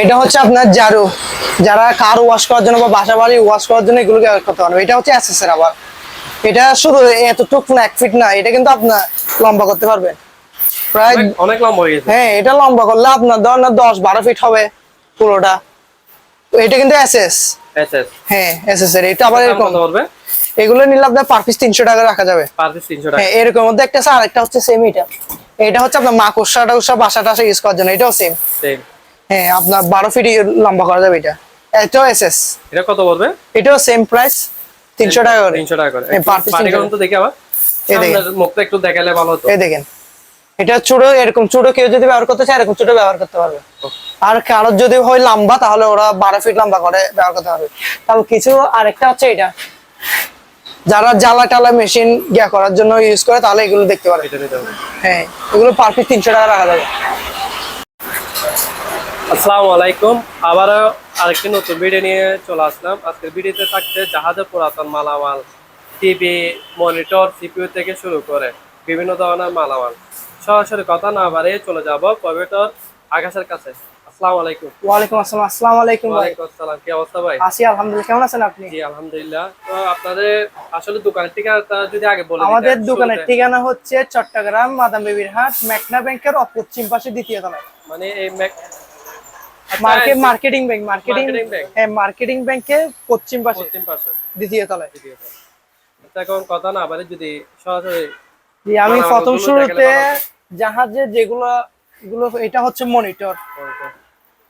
এটা হচ্ছে আপনার জারু যারা কার ওয়াশ করার জন্য বা বাসা বাড়ি ওয়াশ করার জন্য এগুলো ব্যবহার করতে পারবে। এটা হচ্ছে অ্যাসেসের আবার। এটা শুধু এতটুকু না এক ফিট না এটা কিন্তু আপনার লম্বা করতে পারবেন প্রায় অনেক- লম্বা হয়ে গেছে। হ্যাঁ এটা লম্বা করলে আপনার ধরেন না দশ বারো ফিট হবে পুরোটা। এটা কিন্তু এসএস এসএস হ্যাঁ এসএস এর এটা আবার এরকম। এগুলো নিলে আপনার পার পিস টাকা রাখা যাবে। পার পিস 300 টাকা। হ্যাঁ এরকম। মধ্যে একটা আছে আরেকটা হচ্ছে সেম এটা। এটা হচ্ছে আপনার মাকড়সা টাকড়সা বাসা টাসা ইউজ করার জন্য। এটাও সেম সেম হ্যাঁ আপনার বারো ফিট লম্বা করা যাবে এটা। এটাও এসএস এটা কত পড়বে? এটাও সেম প্রাইস তিনশো টাকা করে। 300 টাকা করে। হ্যাঁ, per piece পাটি 300 কারণ তো দেখি আবার। এই দেখেন। মুখটা একটু দেখালে ভালো হতো। এই দেখেন। এটা এরকম কেউ যদি ব্যবহার করতে চায় এরকম ব্যবহার করতে পারবে। আর কারোর যদি হয় লম্বা তাহলে ওরা বারো ফিট লম্বা করে ব্যবহার করতে পারবে। তারপর কিছু আরেকটা হচ্ছে এটা। যারা জ্বালা টালা মেশিন গিয়া করার জন্য ইউজ করে তাহলে এগুলো দেখতে পারে এটা নিতে হবে। হ্যাঁ এগুলো পার পিস তিনশো টাকা রাখা যাবে। আসসালামু আলাইকুম। আবারও আরেকটি নতুন ভিডিও নিয়ে চলে আসলাম। আজকের ভিডিওতে থাকছে জাহাজের পুরাতন মালামাল টিভি মনিটর সিপিইউ থেকে শুরু করে বিভিন্ন ধরনের মালামাল। সরাসরি কথা না বাড়িয়ে চলে যাব কম্পিউটার আকাশের কাছে। আসসালামু আলাইকুম। ওয়ালাইকুম আসসালাম। আসসালামু আলাইকুম ওয়ালাইকুম আসসালাম। কি অবস্থা ভাই? আছি আলহামদুলিল্লাহ। কেমন আছেন আপনি? জি আলহামদুলিল্লাহ। তো আপনাদের আসলে দোকানের ঠিকানাটা যদি আগে বলে দিতেন আমাদের দোকানের ঠিকানা হচ্ছে চট্টগ্রাম মাদাম বেবির হাট মেঘনা ব্যাংকের অপশ্চিম পাশে দ্বিতীয় তলায়। মানে এই মার্কেট মার্কেটিং ব্যাংক মার্কেটিং হ্যাঁ মার্কেটিং ব্যাংকের পশ্চিম পাশে। পশ্চিম পাশে। দ্বিতীয় তলায়। আচ্ছা, এখন কথা না বাড়ি যদি সরাসরি আমি প্রথম শুরুতে জাহাজে যেগুলো এগুলো এটা হচ্ছে মনিটর।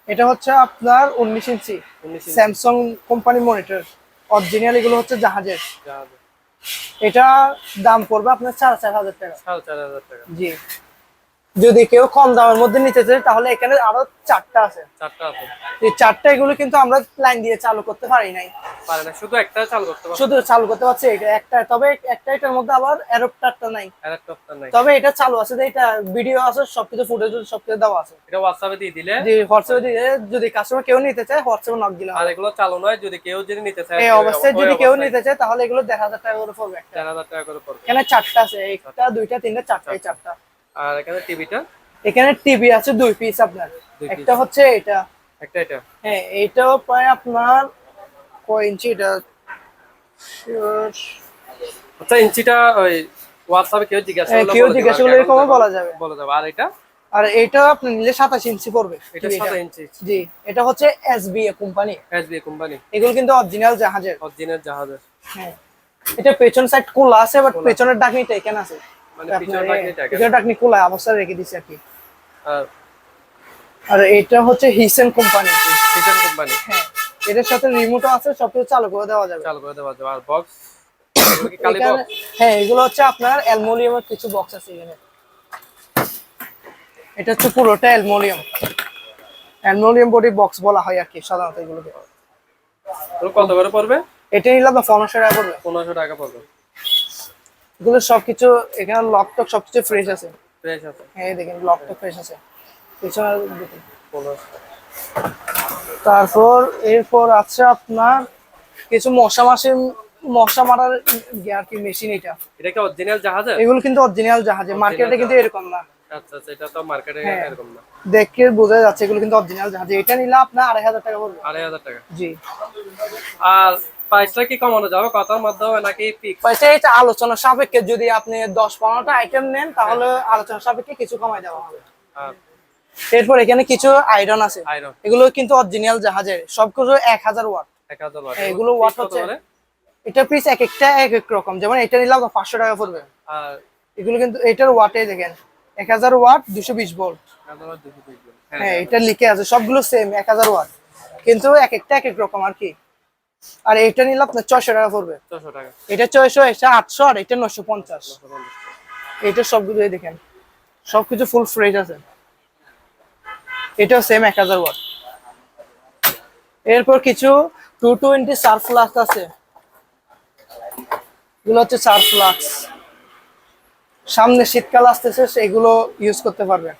এটা হচ্ছে আপনার উনিশ inch. 19 inch. Samsung company monitor. Original এগুলো হচ্ছে জাহাজের। জাহাজ। এটা দাম পড়বে আপনার চার চার হাজার টাকা। সাড়ে চার হাজার টাকা। জি। যদি কেউ কম দামের মধ্যে নিতে চায় তাহলে এখানে আরও চারটা আছে। চারটা আছে। এই চারটা এগুলো কিন্তু আমরা লাইন দিয়ে চালু করতে পারি নাই। পারে না শুধু একটা চালু করতে পারবে। শুধু চালু করতে পারছি এটা একটা তবে একটা এটার মধ্যে আবার অ্যাডাপ্টারটা নাই। একটা নাই। তবে এটা চালু আছে এটা ভিডিও আছে সবকিছু ফুটেজ সবকিছু দেওয়া আছে। এটা হোয়াটসঅ্যাপে দিয়ে দিলে। যে হোয়াটসঅ্যাপে দিয়ে যদি কাস্টমার কেউ নিতে চায় হোয়াটসঅ্যাপে নক দিলে আর এগুলো চালু নয় যদি কেউ যদি নিতে চায় এই অবস্থায় যদি কেউ নিতে চায় তাহলে এগুলো দেড় হাজার টাকা করে পড়বে একটা। চার হাজার টাকা করে পড়বে। এখানে চারটা আছে একটা দুইটা তিনটা চারটা চারটা। আর এখানে টিভিটা? এখানে টিভি আছে দুই পিস আপনার। একটা হচ্ছে এটা। একটা এটা? হ্যাঁ এইটাও প্রায় আপনার কয় ইঞ্চি? এটা আচ্ছা ইঞ্চিটা ওই হোয়াটসঅ্যাপে কেউ জিজ্ঞাসা হ্যাঁ, করলে কেউ জিজ্ঞাসা করলে এরকমও বলা যাবে। বলে যাবে আর এটা? আর এটা আপনি নিলে সাতাশ ইঞ্চি পড়বে এটা ইঞ্চি। জি এটা হচ্ছে এসবিএ কোম্পানি এসবি কোম্পানি এগুলো কিন্তু অরিজিনাল জাহাজের। অরিজিনাল জাহাজের। হ্যাঁ এটা পেছন সাইড খোলা আছে বাট পেছনের ডাকনিটা এখানে আছে। পিছনের খোলা অবস্থায় রেখে দিছি আর কি। আর এটা হচ্ছে হিসেন কোম্পানি কোম্পানি হ্যাঁ এটার সাথে রিমোটও আছে সবকিছু চালু করে দেওয়া যাবে। চালু করে দেওয়া যাবে। আর বক্স কালি এখানে- বক্স হ্যাঁ এগুলো হচ্ছে আপনার অ্যালমোনিয়ামের কিছু বক্স আছে এখানে। এটা হচ্ছে পুরোটা অ্যালমোনিয়াম। অ্যালমোনিয়াম বডি বক্স বলা হয় আর কি সাধারণত এগুলোকে। কত করে পড়বে? এটা নিলাম পনেরোশো টাকা পড়বে। পনেরোশো টাকা পড়বে। এগুলো সবকিছু এখানে লক টক সবকিছু ফ্রেশ আছে। ফ্রেশ আছে। হ্যাঁ দেখেন লক টক ফ্রেশ আছে। পিছনে তারপর এরপর আছে আপনার কিছু মশা মাসি মশা মারার আর কি মেশিন এটা। এটা কি অরিজিনাল জাহাজের? এগুলো কিন্তু অরিজিনাল জাহাজে মার্কেটে কিন্তু এরকম না। আচ্ছা আচ্ছা এটা তো মার্কেটে হ্যাঁ। এরকম না। দেখে বোঝা যাচ্ছে এগুলো কিন্তু অরিজিনাল জাহাজে। এটা নিলে আপনার আড়াই হাজার টাকা পড়বে। আড়াই হাজার টাকা। জি। আর প্রাইসটা কি কমানো যাবে? কথার মাধ্যমে নাকি ফিক্স পয়সা এটা আলোচনা সাপেক্ষে যদি আপনি দশ পনেরোটা আইটেম নেন তাহলে আলোচনা সাপেক্ষে কিছু কমাই দেওয়া হবে। এরপর এখানে কিছু আয়রন আছে। এগুলো কিন্তু অরিজিনাল জাহাজের সবকিছু এক হাজার ওয়াট এক হাজার এগুলো ওয়াট হচ্ছে এটা পিস এক একটা এক এক রকম। যেমন এটা নিলাম পাঁচশো টাকা পড়বে। আর এগুলো কিন্তু এটার ওয়াটে দেখেন। এক হাজার ওয়াট দুশো বিশ ভোল্ট। হ্যাঁ এটা লিখে আছে। সবগুলো সেম এক হাজার ওয়াট কিন্তু এক একটা এক এক রকম আর কি। আর এটা নিলে আপনার ছয়শো টাকা পড়বে। এটা ছয়শো এটা আটশো আর এটা নশো পঞ্চাশ। এটা সবগুলো দেখেন সবকিছু ফুল ফ্রেশ আছে। এটাও সেম এক হাজার ওয়াট এরপর কিছু টু টোয়েন্টি সার্ফ ফ্লাক্স আছে। এগুলো হচ্ছে সার্ফ ফ্লাক্স সামনে শীতকাল আসতেছে সেগুলো ইউজ করতে পারবে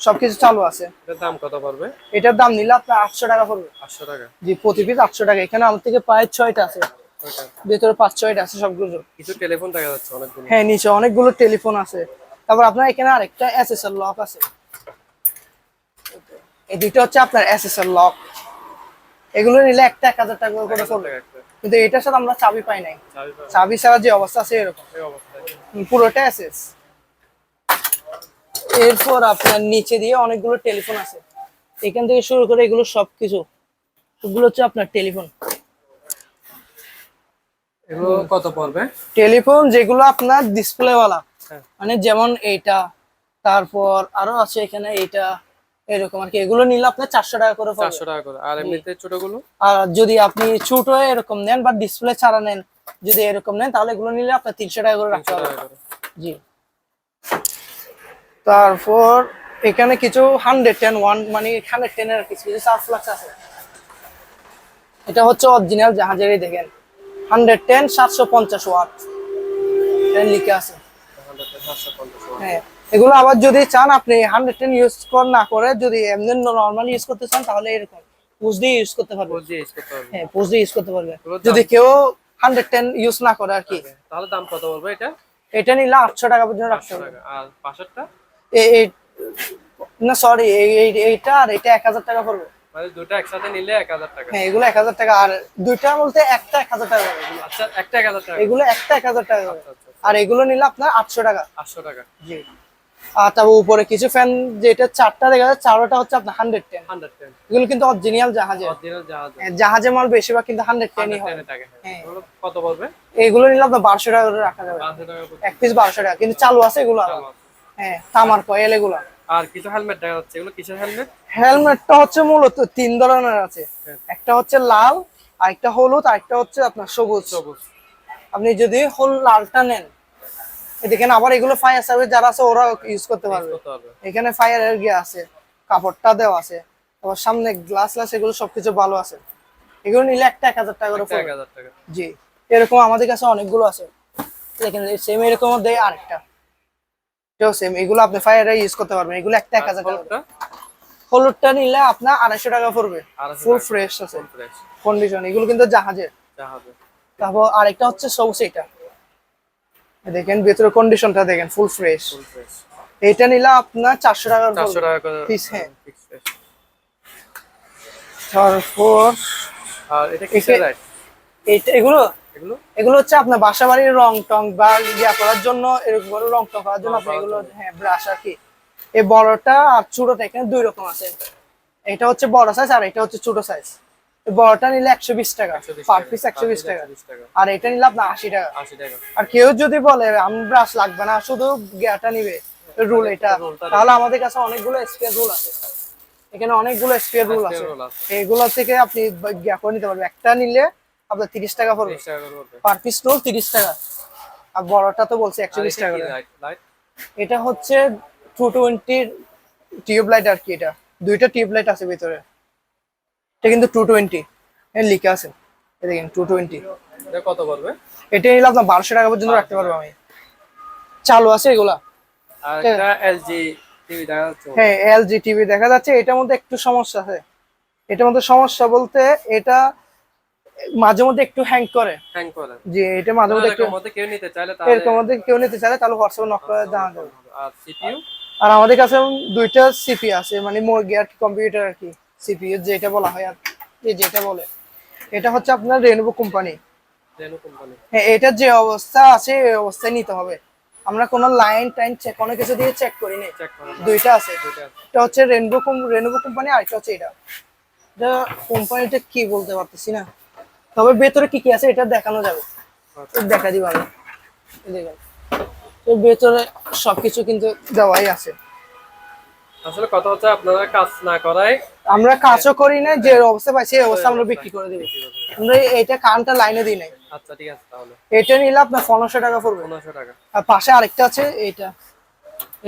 সবকিছু চালু আছে। এটার দাম কত পড়বে? এটার দাম নিলে আপনার আটশো টাকা পড়বে। আটশো টাকা। জি প্রতি পিস আটশো টাকা। এখানে আমার থেকে প্রায় ছয়টা আছে। ভেতরে পাঁচ ছয়টা আছে সবগুলো। কিছু টেলিফোন দেখা যাচ্ছে অনেকগুলো। হ্যাঁ নিচে অনেকগুলো টেলিফোন আছে। তারপর আপনার এখানে আরেকটা এসএসএল লক আছে। এই দুইটা হচ্ছে আপনার এসএসএল লক। এগুলো নিলে একটা এক হাজার টাকা করে পড়বে। কিন্তু এটার সাথে আমরা চাবি পাই নাই। চাবি ছাড়া যে অবস্থা আছে এরকম। পুরোটা এসএস। এরপর আপনার নিচে দিয়ে অনেকগুলো টেলিফোন আছে। এখান থেকে শুরু করে এগুলো সবকিছু। এগুলো হচ্ছে আপনার টেলিফোন। এগুলো কত পড়বে? টেলিফোন যেগুলো আপনার ডিসপ্লে ওয়ালা হ্যাঁ। মানে যেমন এইটা তারপর আরও আছে এখানে এইটা এরকম আর কি। এগুলো নিলে আপনার চারশো টাকা করে চারশো টাকা করে। আর এমনিতে ছোটগুলো? আর যদি আপনি ছোট এরকম নেন বা ডিসপ্লে ছাড়া নেন যদি এরকম নেন তাহলে এগুলো নিলে আপনার তিনশো টাকা করে রাখতে হবে। জি। তারপর এখানে কিছু হান্ড্রেড টেন ওয়ান মানে হান্ড্রেড টেন এর কিছু কিছু সার্ফ ফ্লাক্স আছে। এটা হচ্ছে অরিজিনাল জাহাজেরই দেখেন। হান্ড্রেড টেন সাতশো পঞ্চাশ ওয়াট লিখে আছে। হ্যাঁ এগুলো আবার যদি চান আপনি হান্ড্রেড টেন ইউজ কর না করে যদি এমনি নর্মাল ইউজ করতে চান তাহলে এরকম। পুষ দিয়ে ইউজ করতে পারবে হ্যাঁ পুষ দিয়ে ইউজ করতে পারবে যদি কেউ হান্ড্রেড টেন ইউজ না করে আর কি। তাহলে দাম কত পড়বে এটা? এটা নিলে আটশো টাকা পর্যন্ত রাখতে হবে। টাকা। আর পাঁচশোটা না সরি এইটা আর এটা এক হাজার টাকা পড়বে। মানে দুটো একসাথে নিলে এক হাজার টাকা। হ্যাঁ এগুলো এক হাজার টাকা। আর দুইটা বলতে একটা এক হাজার টাকা আচ্ছা একটা এক হাজার টাকা। এগুলো একটা এক হাজার টাকা করে আর এগুলো নিলে আপনার আটশো টাকা। আটশো টাকা। জি। আর তারপর উপরে কিছু ফ্যান যেটা চারটা দেখা যায় চারোটা হচ্ছে আপনার হান্ড্রেড টেন হান্ড্রেড টেন এগুলো কিন্তু অরিজিনাল জাহাজে। জাহাজে মাল বেশিরভাগ কিন্তু হান্ড্রেড টেনই হয়। হ্যাঁ। এগুলো কত পড়বে? এগুলো নিলে আপনার বারোশো টাকা করে রাখা যাবে। এক পিস বারোশো টাকা। কিন্তু চালু আছে এগুলো আবার। হ্যাঁ তামার কয়েল এগুলো আর কিছু হেলমেট দেখা যাচ্ছে এগুলো কিসের হেলমেট হেলমেটটা হচ্ছে মূলত তিন ধরনের আছে। হ্যাঁ। একটা হচ্ছে লাল আরেকটা হলুদ আরেকটা হচ্ছে আপনার সবুজ। সবুজ। আপনি যদি হল লালটা নেন দেখেন আবার এগুলো ফায়ার সার্ভিস যারা আছে ওরা ইউজ করতে পারবে। এখানে ফায়ার এর গিয়ে আছে কাপড়টা দেওয়া আছে আবার সামনে গ্লাস গ্লাস এগুলো সবকিছু ভালো আছে। এগুলো নিলে একটা এক হাজার টাকা করে জি এরকম আমাদের কাছে অনেকগুলো আছে। দেখেন সেম এরকম দেয় আরেকটা। এটাও সেম এগুলো আপনি ফায়ারে ইউজ করতে পারবেন। এগুলো একটা এক হাজার টাকা। হলুদটা নিলে আপনার আড়াইশো টাকা পড়বে। ফুল ফ্রেশ আছে। কন্ডিশন এগুলো কিন্তু জাহাজের জাহাজে। তারপর আরেকটা হচ্ছে সবুজ এটা। দেখেন ভেতরে কন্ডিশনটা দেখেন ফুল ফ্রেশ এটা নিলে আপনার চারশো টাকা চারশো টাকা পিস হ্যাঁ। তারপর আর এটা কিসের একে- এগুলো এগুলো? এগুলো হচ্ছে আপনার বাসা বাড়ির রং টং বা ইয়া করার জন্য এরকম রং টং করার জন্য আপনি এগুলো হ্যাঁ ব্রাশ আর কি। এই বড়টা আর ছোটটা এখানে দুই রকম আছে। এটা হচ্ছে বড় সাইজ আর এটা হচ্ছে ছোট সাইজ বড়টা নিলে একশো বিশ টাকা। পার পিস একশো বিশ টাকা। আর এটা নিলে আপনার আশি টাকা। আর কেউ যদি বলে আমি ব্রাশ লাগবে না শুধু গিয়াটা নিবে রুল এটা তাহলে আমাদের কাছে অনেকগুলো স্পেয়ার রুল আছে। এখানে অনেকগুলো স্পেয়ার রুল আছে। আছে। এগুলো থেকে আপনি গিয়া করে নিতে পারবেন। একটা নিলে আপনার তিরিশ টাকা পড়বে। পার পিস রোল তিরিশ টাকা। আর বড়টা তো বলছে একশো বিশ টাকা এটা হচ্ছে টু টোয়েন্টির টিউব লাইট আর কি এটা। দুইটা টিউব লাইট আছে ভিতরে। এটা কিন্তু টু টোয়েন্টি লিখে আছে। দেখেন টু টোয়েন্টি এটা কত পড়বে? এটা নিলে আপনার বারোশো টাকা পর্যন্ত রাখতে পারব আমি। চালু আছে এগুলা। হ্যাঁ এলজি টিভি দেখা যাচ্ছে। এটার মধ্যে একটু সমস্যা আছে। এটার মধ্যে সমস্যা বলতে এটা মাঝে মধ্যে একটু হ্যাং করে। হ্যাং করে। যে এটা মাঝে মধ্যে একটু মধ্যে কেউ নিতে চাইলে তাহলে এরকম মধ্যে কেউ নিতে চাইলে তাহলে হোয়াটসঅ্যাপে নক করে জানা যাবে। আর সিপিইউ আর আমাদের কাছে দুইটা সিপি আছে মানে মোর আর কম্পিউটার আর কি সিপিইউ যেটা বলা হয় আর যেটা বলে। এটা হচ্ছে আপনার রেনবো কোম্পানি হ্যাঁ এটার যে অবস্থা আছে এই অবস্থায় নিতে হবে। আমরা কোনো লাইন টাইন চেক কোনো কিছু দিয়ে চেক করি নি দুইটা আছে। এটা হচ্ছে রেনবো রেনবো কোম্পানি আর এটা হচ্ছে এটা। এটা কোম্পানিটা কি বলতে পারতেছি না। তবে ভেতরে কি কি আছে এটা দেখানো যাবে। আচ্ছা। দেখা দিব আমি তো ভেতরে সবকিছু কিন্তু দেওয়াই আছে। আসলে কথা হচ্ছে আপনারা কাজ না করায় আমরা কাজও করি না যে অবস্থা পাইছি এই অবস্থা আমরা বিক্রি করে দিবি। আমরা এটা কানটা লাইনে দিই নাই। আচ্ছা ঠিক আছে তাহলে। এটা নিলে আপনার পনেরোশো টাকা পড়বে। টাকা। আর পাশে আরেকটা আছে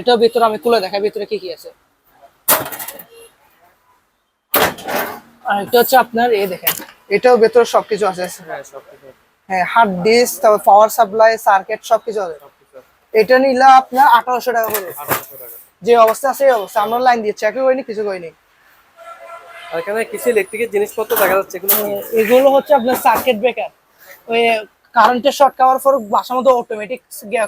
এটা ভিতরে আমি খুলে দেখাই ভিতরে কি কি আছে। আরেকটা হচ্ছে আপনার এই দেখেন। এটাও ভেতরে সবকিছু আছে। হ্যাঁ আছে, হ্যাঁ হার্ড ডিস্ক তারপর পাওয়ার সাপ্লাই সার্কিট সবকিছু আছে। এটা নিলে আপনার আঠারোশো টাকা করে। যে অবস্থা আছে অবস্থা। আমরা লাইন দিয়ে চেকও করিনি কিছু করিনি এখানে কিছু ইলেকট্রিকের জিনিসপত্র দেখা যাচ্ছে এগুলো এগুলো হচ্ছে আপনার সার্কিট ব্রেকার ওই কারেন্টের শর্ট খাওয়ার পর বাসার মধ্যে অটোমেটিক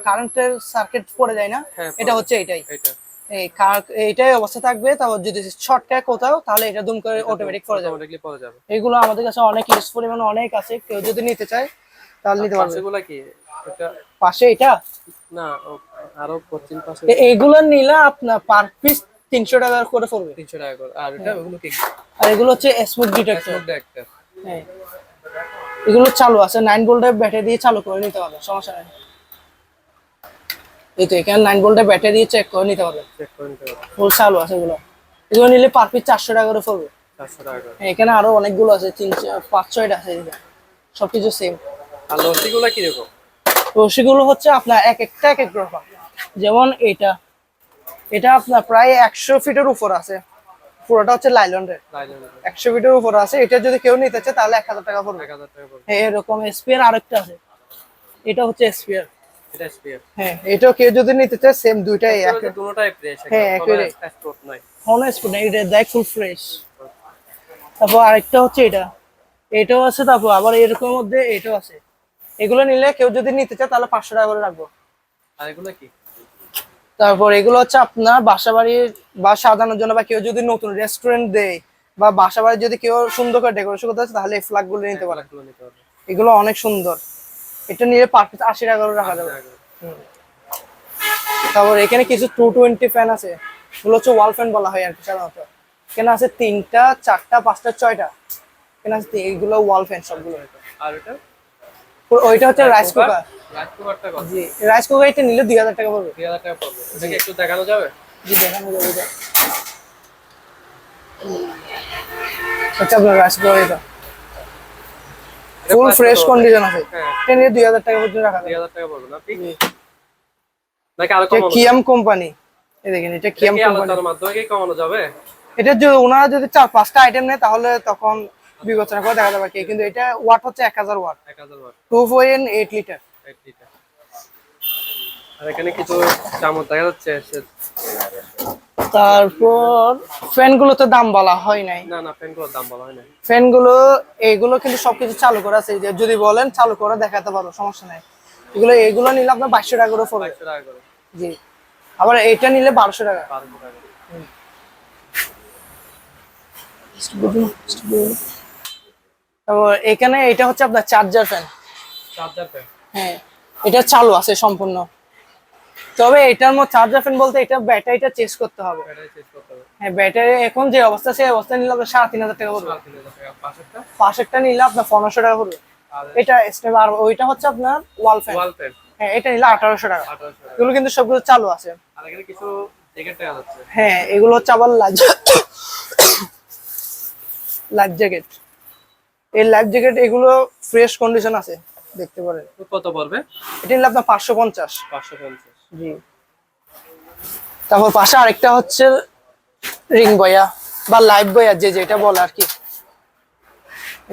কারেন্টের সার্কিট পড়ে যায় না। হ্যাঁ, এটা হচ্ছে এটাই। এটা এই কার- এইটাই অবস্থা থাকবে তারপর যদি শর্টকাট কোথাও তাহলে এটা দুম করে অটোমেটিক করে যাবে। অটোমেটিকলি পরে যাবে। এগুলো আমাদের কাছে অনেক ইউজ পরিমাণ অনেক আছে কেউ যদি নিতে চায় তাহলে নিতে পারবে। পাশেগুলা কি? এটা পাশে এটা? না আরও পশ্চিম পাশে এ- এইগুলো নিলে আপনার পার পিস তিনশো টাকা করে পড়বে। তিনশো টাকা করে। আর এটা ওগুলো কি? আর এগুলো হচ্ছে স্মুথ ডিটেক্টর একটা হ্যাঁ। এগুলো চালু আছে নাইন ভোল্টের ব্যাটারি দিয়ে চালু করে নিতে পারবে সমস্যা নেই। এই তো এখানে নাইন ভোল্টের ব্যাটারি চেক করে নিতে পারবে চেক করে নিতে হবে ফুল চালু আছে এগুলো। এগুলো নিলে পার পিস চারশো টাকা করে পড়বে। হ্যাঁ, এখানে আরও অনেকগুলো আছে তিনশো পাঁচ ছয়টা আছে এদিকে। সবকিছু সেম আর লস্যিগুলা কীরকম? রশিগুলো হচ্ছে আপনার এক একটা এক এক রকম। যেমন এটা। এটা আপনার প্রায় একশো ফিটের উপর আছে। পুরোটা হচ্ছে লাইলনের লাইলন একশো ফিটের উপর আছে। এটা যদি কেউ নিতে চায় তাহলে এক হাজার টাকা পড়বে। হ্যাঁ এরকম স্পিয়ার আরেকটা আছে। এটা হচ্ছে স্পিয়ার হ্যাঁ এটাও কেউ যদি নিতে চায় সেম দুইটাই দুটোটাই ফ্রেশ হ্যাঁ, একদম স্পট নাই। কোনো স্পিড এটা দেখ ফুল ফ্রেশ তারপর আরেকটা হচ্ছে এটা। এটাও আছে তারপর আবার এরকম মধ্যে এটাও আছে। এগুলো নিলে কেউ যদি নিতে চায় তাহলে পাঁচশো টাকা করে রাখব। আর এগুলো কি? তারপর এগুলো হচ্ছে আপনার বাসা বাড়ির বা সাজানোর জন্য বা কেউ যদি নতুন রেস্টুরেন্ট দেয় বা বাসা বাড়ি যদি কেউ সুন্দর করে ডেকোরেশন করতে চায় তাহলে এই ফ্ল্যাগগুলো নিতে পারে। নিতে হবে এগুলো অনেক সুন্দর। এটা নিলে পার পিস আশি টাকা করে রাখা যাবে। তারপর এখানে কিছু টু টোয়েন্টি ফ্যান আছে। এগুলো হচ্ছে ওয়াল ফ্যান বলা হয় আর কি সাধারণত। এখানে আছে তিনটা চারটা পাঁচটা ছয়টা। এখানে আছে এগুলো ওয়াল ফ্যান সবগুলো। আর এটা? ওইটা হচ্ছে রাইস কুকার রাইস কুকারটা জি রাইস কুকার এটা নিলে দুই হাজার টাকা পড়বে। দুই হাজার টাকা পড়বে। এটাকে একটু দেখানো যাবে? জি দেখানো যাবে এটা। হচ্ছে আপনার রাইস কুকার এটা। ফুল ফ্রেশ কন্ডিশন আছে। হ্যাঁ। এটা নিয়ে দুই হাজার টাকা পর্যন্ত রাখা দুই হাজার টাকা পড়বে না ঠিক? নাকি আরও কিয়াম কোম্পানি এই দেখেন এটা কিয়াম মাধ্যমে কি কমানো যাবে? এটা যদি ওনারা যদি চার পাঁচটা আইটেম নেয় তাহলে তখন বিবেচনা করে দেখা যাবে কি। কিন্তু এটা ওয়াট হচ্ছে এক হাজার ওয়াট এক হাজার watt two point eight litre আর এখানে কিছু চামচ দেখা যাচ্ছে তারপর ফ্যানগুলো তো দাম বলা হয় নাই। না না পেনগুলোর দাম বলা হয় না ফ্যানগুলো এইগুলো কিন্তু সবকিছু চালু করা আছে। যদি বলেন চালু করে দেখাতে পারো সমস্যা নাই। এগুলো এগুলো নিলে আপনার বাইশশো টাকা করে পড়বে টাকা করে জি। আবার এটা নিলে বারোশো টাকা। তারপর এখানে এটা হচ্ছে আপনার চার্জার ফ্যান চার্জার পেন হ্যাঁ এটা চালু আছে সম্পূর্ণ। তবে এটার মধ্যে চার্জার ফ্যান বলতে এটা ব্যাটারিটা চেঞ্জ করতে হবে। হ্যাঁ ব্যাটারি এখন যে অবস্থা সেই অবস্থা নিলে আপনার সাড়ে তিন হাজার টাকা পড়বে। পাশেরটা নিলে আপনার পনেরোশো টাকা পড়বে। এটা স্টেপ আর ওইটা হচ্ছে আপনার ওয়াল ফ্যান হ্যাঁ এটা নিলে আঠারোশো টাকা। এগুলো কিন্তু সবগুলো চালু আছে। হ্যাঁ এগুলো হচ্ছে আবার লাইফ লাইফ জ্যাকেট এই লাইফ জ্যাকেট এগুলো ফ্রেশ কন্ডিশন আছে দেখতে পারেন। কত পড়বে? এটা নিলে আপনার পাঁচশো পঞ্চাশ। পাঁচশো পঞ্চাশ। জি। তারপর পাশে আরেকটা হচ্ছে রিং বয়া বা লাইভ বয়া যে যেটা বলে আর কি।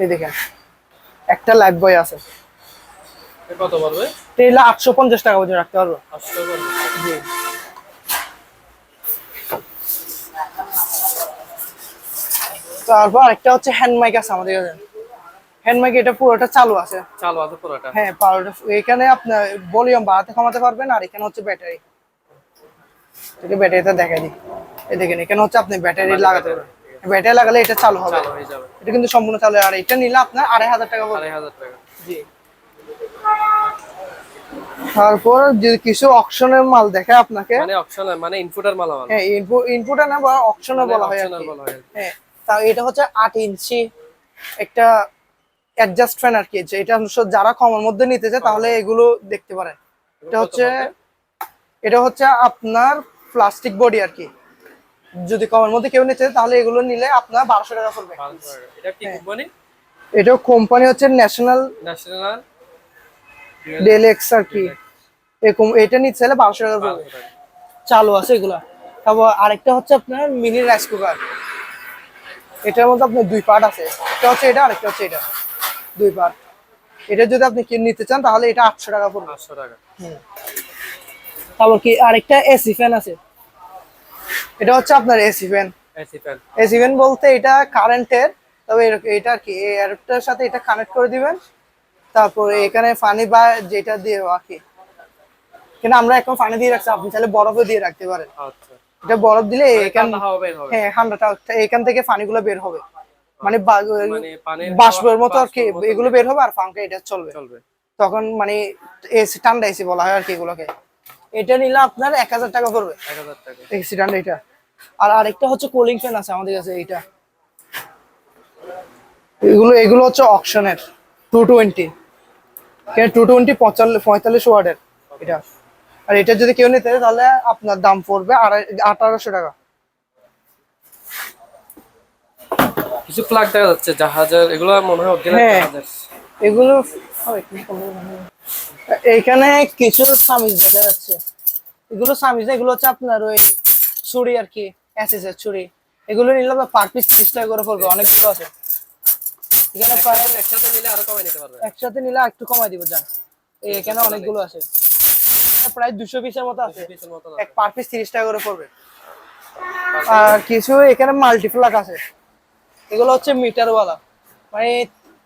এই দেখেন একটা লাইভ বয় আছে। কত পড়বে? এটা নিলে আটশো পঞ্চাশ টাকা পর্যন্ত রাখতে পারব। জি। তারপর আরেকটা হচ্ছে হ্যান্ড মাইক আছে আমাদের কাছে। হ্যান্ড মাইক এটা পুরোটা চালু আছে। চালু আছে পুরোটা। হ্যাঁ পাওয়ারটা এখানে আপনার ভলিউম বাড়াতে কমাতে পারবেন আর এখানে হচ্ছে ব্যাটারি। এটা ব্যাটারিটা দেখাই দিই। এই দেখেন এখানে হচ্ছে আপনি ব্যাটারি লাগাতে পারবেন। ব্যাটারি লাগালে এটা চালু হবে। এটা কিন্তু সম্পূর্ণ চালু আর এটা নিলে আপনার আড়াই হাজার টাকা পড়বে। আড়াই হাজার টাকা। জি। তারপর যদি কিছু অপশনের মাল দেখে আপনাকে। মানে অপশনাল মানে ইনপুটার মাল হ্যাঁ ইনপুটে না বা অপশনে বলা হয়। বলা হয় হ্যাঁ তা এটা হচ্ছে আট ইঞ্চি একটা অ্যাডজাস্ট ফ্যান আর কি এটা যারা কমের মধ্যে নিতে চায় তাহলে এগুলো দেখতে পারেন। এটা হচ্ছে এটা হচ্ছে আপনার প্লাস্টিক বডি আর কি। যদি কমের মধ্যে কেউ নিতে তাহলে এগুলো নিলে আপনার বারোশো টাকা পড়বে। এটা কোম্পানি এটা কোম্পানি হচ্ছে ন্যাশনাল ন্যাশনাল ডেলেক্স আর কি। এরকম এটা নিতে চাইলে বারোশো টাকা পড়বে। চালু আছে এগুলা। তারপর আরেকটা হচ্ছে আপনার মিনি রাইস কুকার এটার মধ্যে আপনার দুই পার্ট আছে। একটা হচ্ছে এটা আরেকটা হচ্ছে এটা। দুই পার্ট এটা যদি আপনি কিনে নিতে চান তাহলে এটা আটশো টাকা পড়বে। পাঁচশো টাকা। তারপর কি আরেকটা এসি ফ্যান আছে? এটা হচ্ছে আপনার AC fan. AC fan. AC fan বলতে এটা কারেন্টের তবে এটা কি এয়ারটার সাথে এটা কানেক্ট করে দিবেন। তারপরে এখানে পানি বা যেটা দিয়ে আর কি কিন্তু আমরা এখন পানি দিয়ে রাখছি আপনি চাইলে বরফও দিয়ে রাখতে পারেন। আচ্ছা। এটা বরফ দিলে এখান ঠান্ডা হবে। হ্যাঁ ঠান্ডাটা এখান থেকে পানিগুলো বের হবে। মানে মানে বাষ্পের মতো আর কি এগুলো বের হবে আর পাঙ্খা এটা চলবে। চলবে। তখন মানে এসি ঠান্ডা এসি বলা হয় আর কি এগুলোকে। এটা নিলে আপনার এক হাজার টাকা পড়বে। এক হাজার টাকা। এসি ঠান্ডা এটা। আর আরেকটা হচ্ছে কুলিং ফ্যান আছে আমাদের কাছে এইটা। এগুলো এগুলো হচ্ছে অকশনের টু টোয়েন্টি টু টোয়েন্টি পঁয়তাল্লিশ পঁয়তাল্লিশ ওয়ার্ডের এটা। আর এটা যদি কেউ নিতে তাহলে আপনার দাম পড়বে আড়াই আঠারোশো টাকা। কিছু প্লাগ দেখা যাচ্ছে জাহাজের এগুলো মনে হয় হ্যাঁ। এগুলো এখানে এইখানে কিছু সামিজ দেখা যাচ্ছে। এগুলো সামিজ না, এগুলো হচ্ছে আপনার ওই ছুরি আর কি এসএসের ছুরি। এগুলো নিলে পার পিস তিরিশ টাকা করে পড়বে অনেকগুলো আছে। এখানে প্রায় একসাথে নিলে আরও কমাই নিতে পারবে। একসাথে নিলে একটু কমাই দিব যান। এখানে অনেকগুলো আছে। প্রায় দুশো পিসের মতো আছে। এক পার পিস তিরিশ টাকা করে পড়বে। আর কিছু এখানে মাল্টিপ্লাক আছে। এগুলো হচ্ছে মিটারওয়ালা। মানে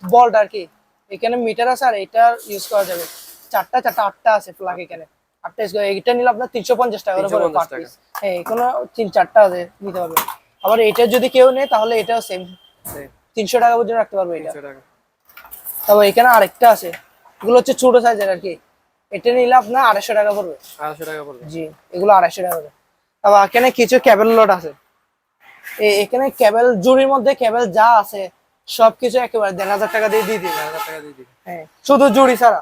বলটা আর কি এখানে মিটার আছে আর এটা ইউজ করা যাবে। চারটা চারটা আটটা আছে প্লাগ এখানে। আটটা use করা- এইটা নিলে আপনার তিনশো পঞ্চাশ টাকা করে পার পিস হ্যাঁ এখানে তিন চারটা আছে নিতে পারবে। আবার এটা যদি কেউ নেয় তাহলে এটাও সেম তিনশো টাকা পর্যন্ত রাখতে পারবে এটা। 300 টাকা। তারপর এখানে আরেকটা আছে। এগুলো হচ্ছে ছোট সাইজের আর কি। এটা নিলে আপনার আড়াইশো টাকা পড়বে। আড়াইশো টাকা পড়বে। জি এগুলো আড়াইশো টাকা করে। তারপর এখানে কিছু কেবল লোড আছে। এখানে কেবল জুড়ির মধ্যে কেবল যা আছে সবকিছু একেবারে দেড় হাজার টাকা দিয়ে দিয়ে এক হাজার টাকা দিয়ে দিবে। হ্যাঁ শুধু জুড়ি ছাড়া।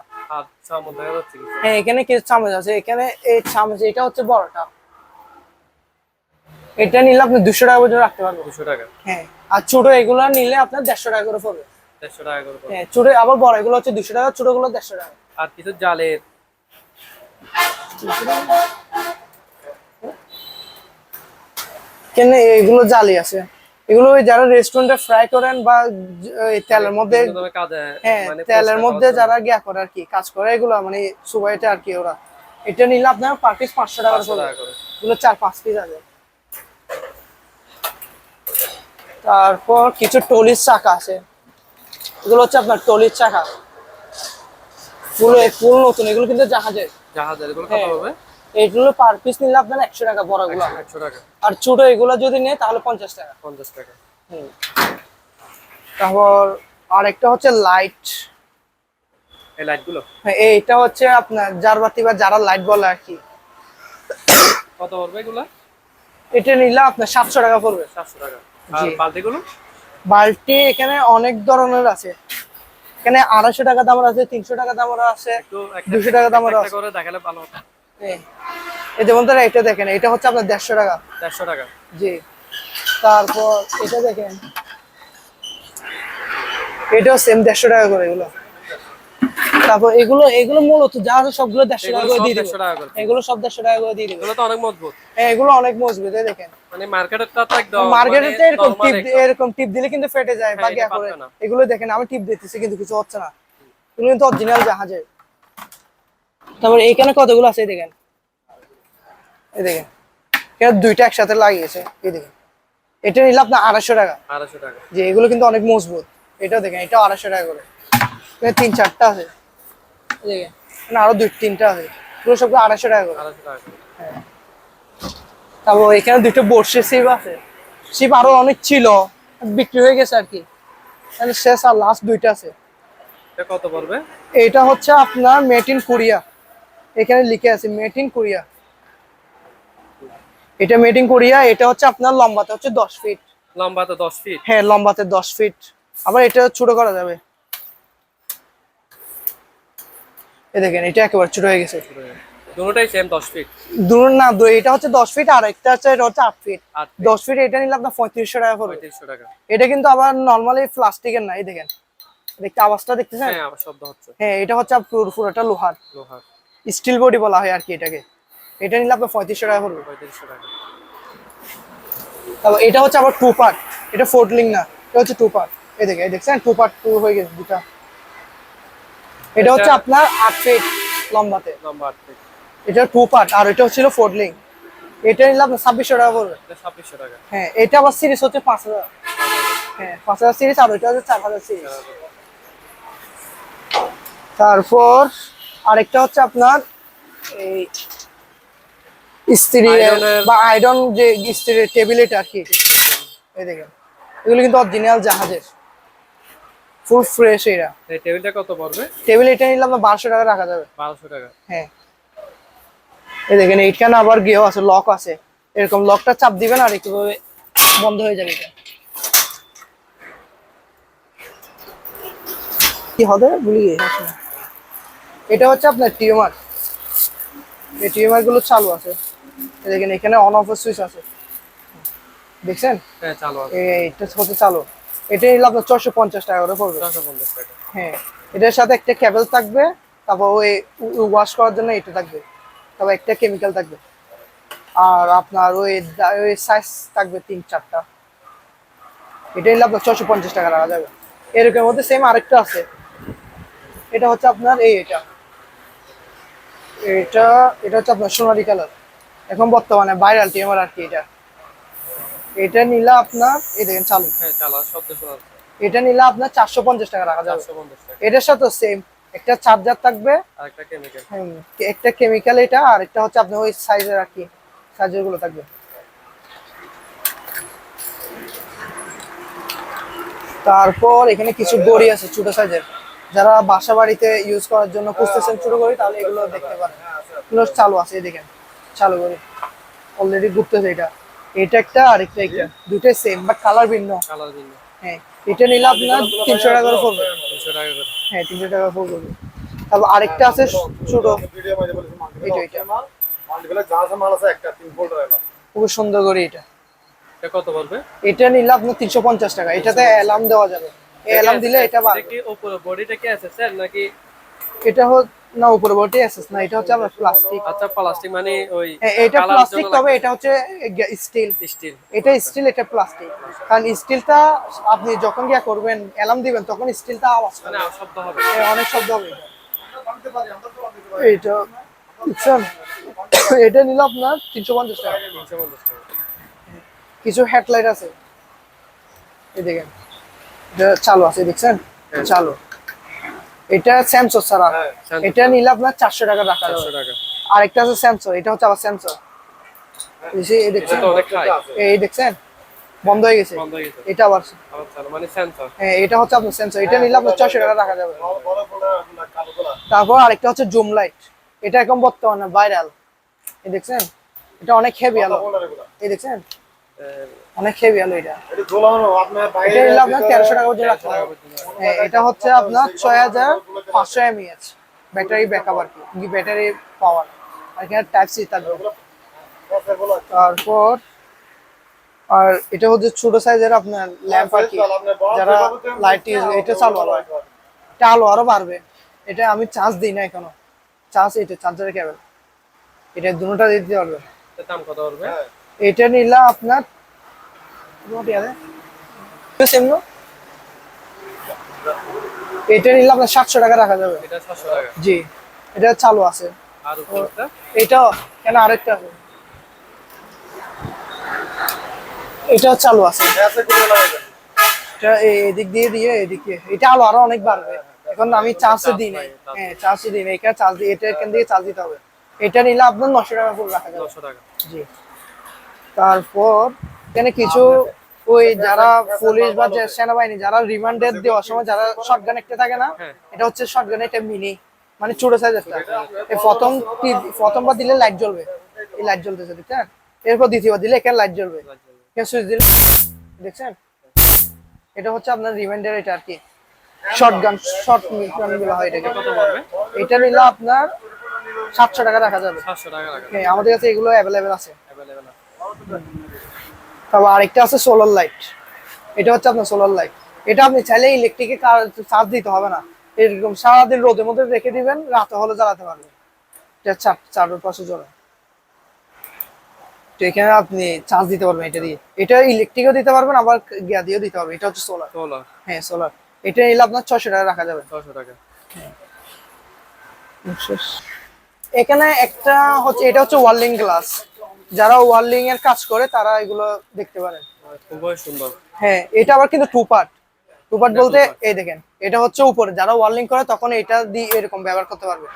হ্যাঁ এখানে কিছু চামচ আছে। এখানে এই চামচ এটা হচ্ছে বড়টা। এটা নিলে আপনি দুশো টাকা পর্যন্ত রাখতে পারবেন। দুশো টাকা। হ্যাঁ আর ছোট এগুলো নিলে আপনার দেড়শো টাকা করে পড়বে। দেড়শো টাকা করে হ্যাঁ ছোট আবার বড় এগুলো হচ্ছে দুশো টাকা ছোটগুলো দেড়শো টাকা। আর কিছু জালের। কেন এগুলো জালি আছে? এগুলো ওই যারা রেস্টুরেন্টে ফ্রাই করেন বা তেলের মধ্যে হ্যাঁ মানে তেলের মধ্যে যারা গিয়া করে আর কি কাজ করে এগুলো মানে সুবাইতে আর কি ওরা। এটা নিলে আপনার পার পিস পাঁচশো টাকা পাঁচশো টাকা করে। এগুলো চার পাঁচ পিস আছে। তারপর কিছু টলির চাকা আছে। এগুলো হচ্ছে আপনার টলির চাকা। ফুল ফুল নতুন এগুলো কিন্তু জাহাজের। জাহাজের এগুলো কত হ্যাঁ। হবে? এগুলো পার পিস নিলে আপনার একশো টাকা বড়গুলো একশো টাকা। আর ছোট এগুলো যদি নেয় তাহলে পঞ্চাশ টাকা। পঞ্চাশ টাকা। হুম। তারপর আরেকটা হচ্ছে লাইট এই লাইটগুলো এইটা হচ্ছে আপনার জারবাতি বা যারা লাইট বলে আর কি। কত পড়বে এগুলা? এটা নিলে আপনার সাতশো টাকা পড়বে। সাতশো টাকা। আর জি। বালতি এখানে অনেক ধরনের আছে। এখানে আড়াইশো টাকা দামের আছে তিনশো টাকা দামের আছে 200 টাকা দামের আছে। দেখালে ভালো হতো। এই। যেমন ধরেন এটা দেখেন এটা হচ্ছে আপনার দেড়শো টাকা। দেড়শো টাকা। জি। তারপর এটা দেখেন এটাও সেম দেড়শো টাকা করে এগুলো। তারপর এগুলো এগুলো মূলত যা আছে সবগুলো দেড়শো টাকা করে সব দিয়ে দিবে। 150 টাকা করে। এগুলো সব দেড়শো টাকা করে দিয়ে দিবে। এগুলো তো অনেক মজবুত। হ্যাঁ এগুলো অনেক মজবুত এই দেখেন। মানে মার্কেটেরটা তো একদম মার্কেটে এরকম টিপ এরকম টিপ দিলে কিন্তু ফেটে যায় বা করে না। এগুলো দেখেন আমি টিপ দিতেছি কিন্তু কিছু হচ্ছে না। এগুলো কিন্তু অরিজিনাল জাহাজে তারপর এখানে কতগুলো আছে এই দেখেন? এই দেখেন। এখানে দুইটা একসাথে লাগিয়েছে এই দেখেন। এটা নিলে আপনার আড়াইশো টাকা। আড়াইশো টাকা। যে এগুলো কিন্তু অনেক মজবুত। এটাও দেখেন এটাও আড়াইশো টাকা করে। তিন চারটা আছে। দেখেন আরও দুই তিনটা আছে। পুরো সবগুলো আড়াইশো টাকা করে। করে। তারপর এখানে দুটো বর্ষি শিপ আছে। শিপ আরও অনেক ছিল বিক্রি হয়ে গেছে আর কি। শেষ আর লাস্ট দুইটা আছে। এটা কত পড়বে? এটা হচ্ছে আপনার মেড ইন কোরিয়া এখানে লিখে আছে মেড ইন কোরিয়া এটা মেড ইন কোরিয়া এটা হচ্ছে আপনার লম্বাতে হচ্ছে দশ ফিট লম্বা তো দশ ফিট হ্যাঁ লম্বাতে দশ ফিট আবার এটা ছোট করা যাবে। এই দেখেন এটা একেবারে ছোট হয়ে গেছে। দুটোটাই সেম দশ ফিট দূর না দূর এটা হচ্ছে দশ ফিট আর একটা হচ্ছে এটা হচ্ছে আট ফিট আট feet। দশ ফিট এটা নিলে আপনার পঁয়ত্রিশশো টাকা পড়বে। পঁয়ত্রিশশো টাকা। এটা কিন্তু আবার নর্মালি প্লাস্টিকের না এই দেখেন। দেখতে আওয়াজটা দেখতেছেন? হ্যাঁ আবার শব্দ হচ্ছে। হ্যাঁ এটা হচ্ছে পুরো পুরোটা লোহার। লোহার। স্টিল বডি বলা হয় আর কি এটাকে। এটা নিলে আপনার পঁয়ত্রিশশো টাকা পড়বে। পঁয়ত্রিশশো টাকা। তারপর এটা হচ্ছে আবার টু পার্ট এটা ফোর্ডলিং না এটা হচ্ছে টু পার্ট এই দেখে দেখছেন? টু পার্ট টু হয়ে গেছে দুটা। এটা হচ্ছে আপনার আট ফিট লম্বাতে। লম্বা আট ফিট এটা টু পার্ট আর এটা হচ্ছিল ফোর্ডলিং এটা নিলে আপনার ছাব্বিশশো টাকা পড়বে। ছাব্বিশশো টাকা। হ্যাঁ এটা আবার সিরিজ হচ্ছে পাঁচ হাজার। হ্যাঁ পাঁচ হাজার সিরিজ আর ওইটা হচ্ছে চার হাজার সিরিজ তারপর আরেকটা হচ্ছে আপনার এই ইস্ত্রি বা আয়রন যে ইস্ত্রি টেবিল এটা আর কি এই দেখেন। এগুলো কিন্তু অরিজিনাল জাহাজের। ফুল ফ্রেশ এরা। এই টেবিলটা কত পড়বে? টেবিল এটা নিলাম বারোশো টাকা রাখা যাবে। টাকা। হ্যাঁ। এই দেখেন এইখানে আবার গিয়েও আছে লক আছে। এরকম লকটা চাপ দিবেন আর একটু বন্ধ হয়ে যাবে এটা। কি হবে? ভুলে গিয়ে এটা হচ্ছে আপনার টিউমার। এই টিউমারগুলো চালু আছে। দেখেন এখানে অন অফ সুইচ আছে। দেখছেন? হ্যাঁ চালু আছে। হচ্ছে চালু। এটা নিলে আপনার ছশো পঞ্চাশ টাকা করে পড়বে। ছশো পঞ্চাশ টাকা। হ্যাঁ এটার সাথে একটা কেবল থাকবে তারপর ওই ওয়াশ করার জন্য এটা থাকবে। তারপর একটা কেমিক্যাল থাকবে। আর আপনার ওই ওই সাইজ থাকবে তিন চারটা। এটা নিলে আপনার ছশো পঞ্চাশ টাকা রাখা যাবে। এরকম মধ্যে সেম আরেকটা আছে। এটা হচ্ছে আপনার এই এটা। এটা এটা হচ্ছে আপনার সোনালি কালার। এখন বর্তমানে ভাইরাল টিএমআর আর কি এটা। এটা নিলে আপনার এই দেখেন চালু। হ্যাঁ চালু শব্দ শোনা এটা নিলে আপনার চারশো পঞ্চাশ টাকা রাখা যাবে। এটার সাথে সেম একটা চার্জার থাকবে। আর একটা কেমিক্যাল হুম, একটা কেমিক্যাল এটা আর একটা হচ্ছে আপনার ওই সাইজের আর কি সাইজেরগুলো থাকবে। তারপর এখানে কিছু গড়ি আছে ছোট সাইজের যারা বাসা বাড়িতে ইউজ করার জন্য খুঁজতেছেন ছোট গড়ি তাহলে এগুলো দেখতে পারেন। এগুলো চালু আছে এই দেখেন চালু গড়ি অলরেডি ঘুরতেছে এটা। এটা একটা আর একটা। একটা দুটোই সেম বাট কালার ভিন্ন। কালার হ্যাঁ এটা নিলে আপনার তিনশো টাকা করে পড়বে। তিনশো টাকা করে। হ্যাঁ তিনশো টাকা ফুল করবে তারপর আরেকটা আছে ছোট। এটা, এটা। খুব সুন্দর করে এটা। এটা কত পড়বে? এটা নিলে আপনার তিনশো পঞ্চাশ টাকা। এটাতে অ্যালার্ম দেওয়া যাবে। অ্যালার্ম দিলে এটা বাড়বে কি উপরে বডিটা কি আছে স্যার নাকি? এটা হচ্ছে না উপরে না এটা হচ্ছে প্লাস্টিক আচ্ছা প্লাস্টিক মানে ওই এটা প্লাস্টিক তবে এটা হচ্ছে স্টিল স্টিল এটা স্টিল এটা প্লাস্টিক কারণ স্টিলটা আপনি যখন গিয়া করবেন অ্যালার্ম দিবেন তখন স্টিলটা আওয়াজ মানে শব্দ হবে। অনেক শব্দ হবে। এটা? এটা নিলে আপনার তিনশো পঞ্চাশ টাকা। কিছু হেডলাইট আছে। এই দেখেন। চালু আছে দেখছেন? চালু। এটা স্যামসং ছাড়া। হ্যাঁ, এটা নিলে আপনার চারশো টাকা রাখা যাবে। টাকা। আরেকটা আছে স্যামসং এটা হচ্ছে আবার স্যামসং এই দেখছেন? বন্ধ হয়ে গেছে। হয়ে এটা আবার মানে সেন্সর হ্যাঁ এটা হচ্ছে আপনার স্যামসং এটা নিলে আপনার ছশো টাকা রাখা যাবে। বড় ফোল্ডার কালো তারপর আরেকটা হচ্ছে জুম লাইট এটা এখন বর্তমানে ভাইরাল এই দেখছেন? এটা অনেক হেভি আলো। এই দেখছেন? অনেক হেভি আলো এটা। এটা ঝোলানো আপনার তেরোশো টাকা পর্যন্ত রাখতে হবে। এটা হচ্ছে আপনার ছয় হাজার পাঁচশো এমএএচ ব্যাটারি ব্যাকআপ আর কি ব্যাটারি পাওয়ার আর এখানে টাইপ সি থাকবে। তারপর আর এটা হচ্ছে ছোট সাইজের আপনার ল্যাম্প আর কি যারা লাইট এটা চালু হবে এটা আলো আরও বাড়বে। এটা আমি চার্জ দিই না এখনও। চার্জ এটা চার্জারের কেবল। এটা দুটোটা দিতে পারবে। দাম কত পড়বে? এটা নিলে আপনার এটা নিলে আপনার সাতশো টাকা রাখা যাবে। এটা জি এটা চালু আছে। এটাও কেন আরেকটা? আছে এটাও চালু আছে। এটা এদিক দিয়ে দিয়ে এদিক দিয়ে। এটা আলো আরও অনেক বাড়বে। এখন আমি চার্জ দিই নাই। হ্যাঁ চার্জ দিই নাই। এখানে চার্জ দিই এটা এখান থেকে চার্জ দিতে হবে। এটা নিলে আপনার নশো টাকা করে রাখা যাবে। ছশো টাকা। জি। তারপর এখানে কিছু ওই যারা পুলিশ বা সেনাবাহিনী যারা রিমান্ডের দেওয়ার সময় যারা শটগান একটা থাকে না হ্যাঁ। এটা হচ্ছে শটগান এটা মিনি মানে ছোট সাইজেরটা এই প্রথম প্রথমবার দিলে লাইট জ্বলবে। এই লাইট জ্বলতেছে দেখছেন এরপর দ্বিতীয়বার দিলে এখানে লাইট জ্বলবে। এখানে সুইচ দিলে দেখছেন? এটা হচ্ছে আপনার রিমান্ডের এটা আর কি। শটগান শর্ট মিশনগুলো হয় এটাকে। এটা নিলে আপনার সাতশো টাকা রাখা যাবে। সাতশো টাকা হ্যাঁ আমাদের কাছে এগুলো অ্যাভেলেবেল আছে। তারপর আরেকটা আছে সোলার লাইট এটা হচ্ছে আপনার সোলার লাইট এটা আপনি চাইলে ইলেকট্রিকে চার্জ দিতে হবে না। এরকম সারাদিন রোদের মধ্যে রেখে দিবেন রাতে হলে জ্বালাতে পারবেন। এটা চার চারের পাশে জ্বলে তো এখানে আপনি চার্জ দিতে পারবেন এটা দিয়ে। এটা ইলেকট্রিকও দিতে পারবেন আবার গিয়া দিয়েও দিতে পারবেন। এটা হচ্ছে সোলার ষোলো হ্যাঁ সোলার এটা নিলে আপনার ছশো টাকা রাখা যাবে। ছশো টাকা। এখানে একটা হচ্ছে এটা হচ্ছে ওয়ার্লিং গ্লাস যারা ওয়ার্লিং এর কাজ করে তারা এগুলো দেখতে পারেন। খুবই সুন্দর। হ্যাঁ এটা আবার কিন্তু টু পার্ট টু পার্ট বলতে এই দেখেন এটা হচ্ছে উপরে। যারা ওয়ার্লিং করে তখন এটা দিয়ে এরকম ব্যবহার করতে পারবে।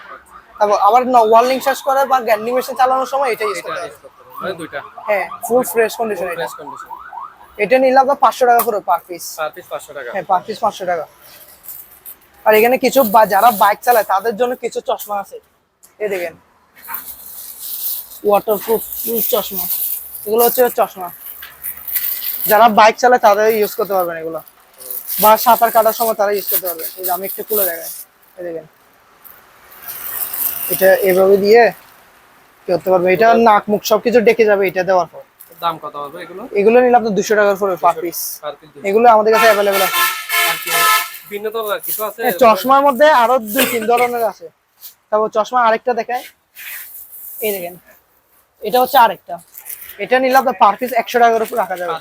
তারপর আবার ওয়ার্লিং শেষ করে বা গ্যান্ডিং মেশিন চালানোর সময় এটা ইউজ করতে। মানে দুইটা। হ্যাঁ ফুল ফ্রেশ কন্ডিশন এটা। এটা নিলে আপনার পাঁচশো টাকা করে পার পিস পার পিস পাঁচশো টাকা। হ্যাঁ পার পিস পাঁচশো টাকা। আর এখানে কিছু বা- যারা বাইক চালায় তাদের জন্য কিছু চশমা আছে। এই দেখেন। ওয়াটারপ্রুফ চশমা। এগুলো হচ্ছে চশমা। যারা বাইক চালায় তাদের ইউজ করতে পারবেন এগুলো। বা সাঁতার কাটার সময় তারা ইউজ করতে পারবে এই যে আমি একটু খুলে দেখাই। এই দেখেন। এটা এভাবে দিয়ে করতে পারবে এটা নাক মুখ সবকিছু ডেকে যাবে এটা দেওয়ার পর। দাম কত হবে এগুলো? এগুলো নিলে আপনার দুশো টাকার পড়বে পার পিস এগুলো আমাদের কাছে অ্যাভেলেবেল আছে। আর কি ভিন্ন ধরনের কিছু আছে? হ্যাঁ, চশমার মধ্যে আরও দুই তিন ধরনের আছে। তারপর চশমা আরেকটা দেখায় এই দেখেন। এটা হচ্ছে আরেকটা। এটা নিলে আপনার পার পিস একশো টাকার উপর রাখা যাবে।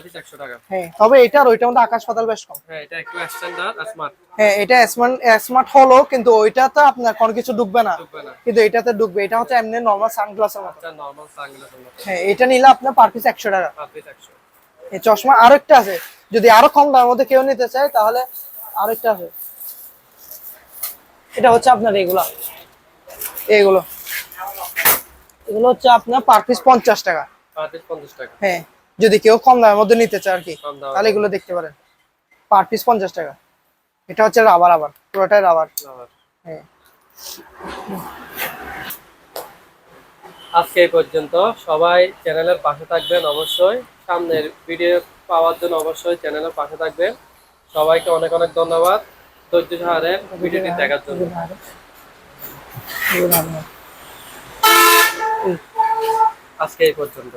হ্যাঁ তবে এটা আর ওইটার মধ্যে আকাশ পাতাল বেশ কম। হ্যাঁ এটা স্মার্ট হ্যাঁ এটা স্মার্ট হলো কিন্তু ওইটাতে আপনার কোনো কিছু ঢুকবে না। কিন্তু এটাতে ঢুকবে এটা হচ্ছে এমনি নর্মাল সানগ্লাসের মতো। হ্যাঁ এটা নিলে আপনার পার পিস একশো টাকা। এই চশমা আরেকটা আছে। যদি আরও কম দামের মধ্যে কেউ নিতে চায় তাহলে আরেকটা আছে। এটা হচ্ছে আপনার এগুলা। এগুলো। এগুলো হচ্ছে আপনার পার পিস পঞ্চাশ টাকা। পার পিস পঞ্চাশ টাকা। হ্যাঁ যদি কেউ কম দামের মধ্যে নিতে চায় আর কি তাহলে এগুলো দেখতে পারেন। পার পিস পঞ্চাশ টাকা। এটা হচ্ছে রাবার আবার পুরোটাই রাবার হ্যাঁ। আজকে এই পর্যন্ত। সবাই চ্যানেলের পাশে থাকবেন অবশ্যই। সামনের ভিডিও পাওয়ার জন্য অবশ্যই চ্যানেলের পাশে থাকবেন। সবাইকে অনেক অনেক ধন্যবাদ। ধৈর্য সহারে ভিডিওটি দেখার জন্য। আজকে এই পর্যন্ত।